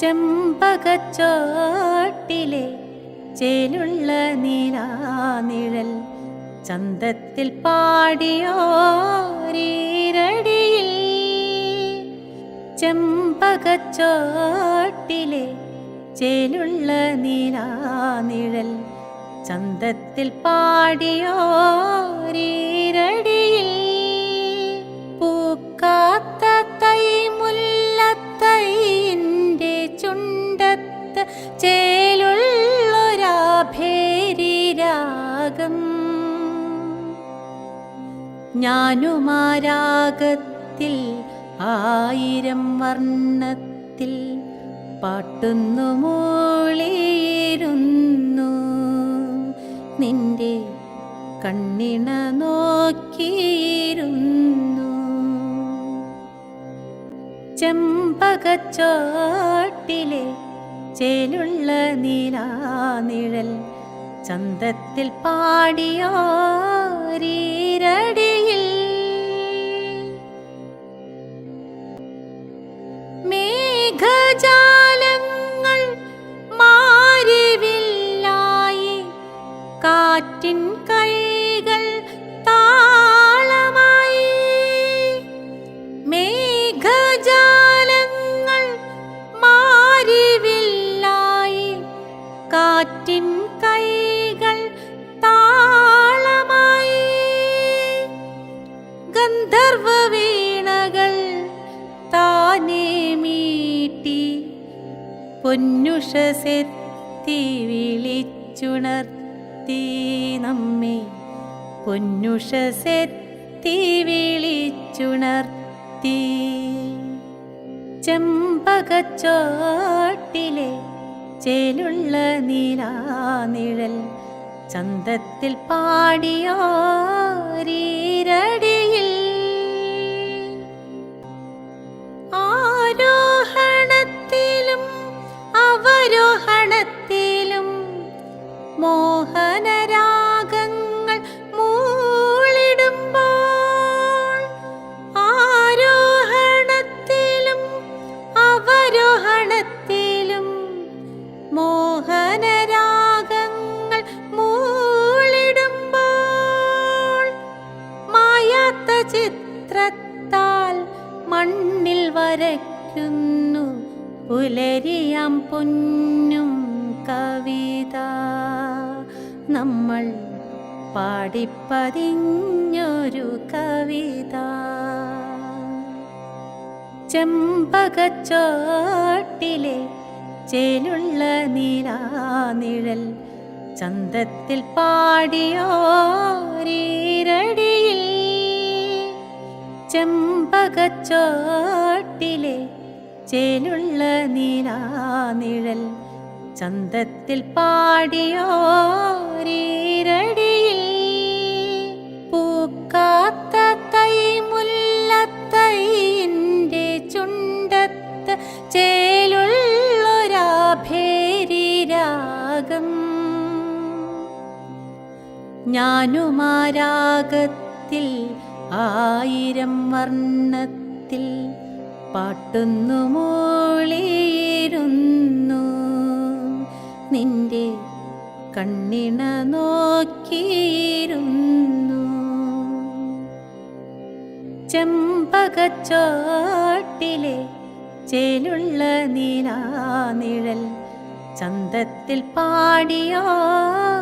ചെമ്പകച്ചോട്ടിലെ ചേലുള്ള നീലാനിഴൽ ചന്തത്തിൽ പാടിയോരീരടിയിൽ. ചെമ്പകച്ചോട്ടിലെ ചേലുള്ള നീലാനിഴൽ ചന്തത്തിൽ പാടിയോരീരടിയിൽ ചുണ്ടത്ത് ചേലുള്ളൊരാഭേരിരാഗം ഞാനുമാരാഗത്തിൽ ആയിരം വർണത്തിൽ പാട്ടുന്നു മൂളിയിരുന്നു. നിന്റെ കണ്ണിണ നോക്കിയിരുന്നു. ചെമ്പകച്ചോട്ടിലെ ചേലുള്ള നീലാനിഴൽ ചന്തത്തിൽ പാടിയോരീരടിയിൽ. മേഘജാലങ്ങൾ മാരിവില്ലായി കാറ്റിൻ കൈകൾ താളമായി കാറ്റിൻ കൈകൾ താളമായി. ഗന്ധർവ വീണകൾ താനേ മീട്ടി. പൊന്നുഷസെത്തി വിളിച്ചുണർത്തി നമ്മെ. പൊന്നുഷസെത്തി വിളിച്ചുണർത്തി. ചെമ്പകച്ചോട്ടിലെ ചേലുള്ള നീലാനിഴൽ ചന്തത്തിൽ പാടിയോരീരടിയിൽ വരയ്ക്കുന്നു. പുലരിയാം പൊന്നും കവിത. നമ്മൾ പാടിപ്പതിഞ്ഞൊരു കവിത. ചെമ്പകച്ചോട്ടിലെ ചേലുള്ള നീരാനിഴൽ ചന്തത്തിൽ പാടിയോരീരടിയിൽ ചെമ്പകച്ചോട്ടിലെ ചേലുള്ള നീലാനിഴൽ ചന്തത്തിൽ പാടിയോരീരടിയിൽ. പൂക്കാത്ത തൈ മുല്ലത്തൈന്റെ ചുണ്ടത്ത് ചേലുള്ളൊരാഭേരിരാഗം. ഞാനുമാരാഗത്തിൽ ആയിരം വർണത്തിൽ പാട്ടുന്നു മൂളിയിരുന്നു നിന്റെ കണ്ണിണ നോക്കിയിരുന്നു. ചെമ്പകച്ചോട്ടിലെ ചേലുള്ള നീലാനിഴൽ ചന്തത്തിൽ പാടിയോരീരടി